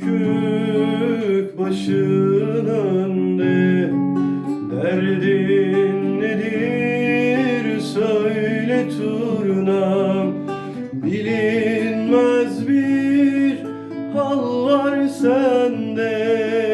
bükük başın önde Derdin nedir söyle turnam Bilinmez bir hallar sende.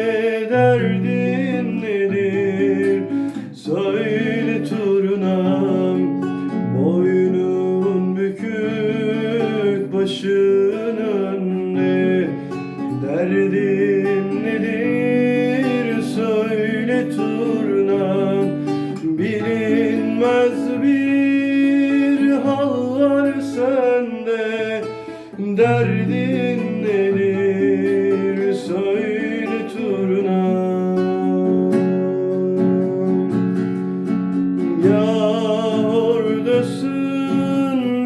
Bir hal sende Derdin nedir? Söyle Ya oradasın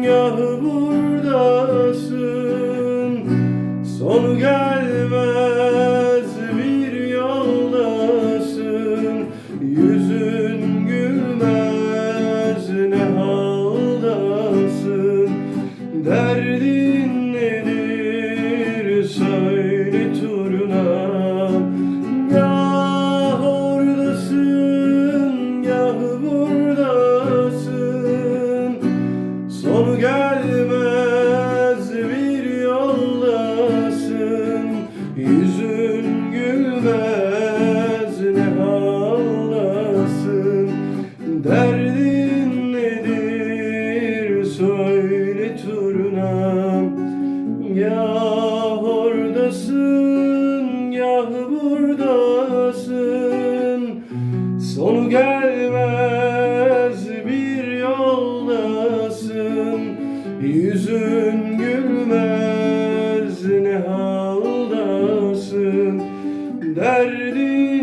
ya buradasın. Sonu gelmez gelmez bir yoldasın Yüzün gülmez ne haldasın Derdin nedir? Söyle turunam Ya oradasın ya buradasın. Sonu gelmez Yüzün gülmez ne haldasın? Söyle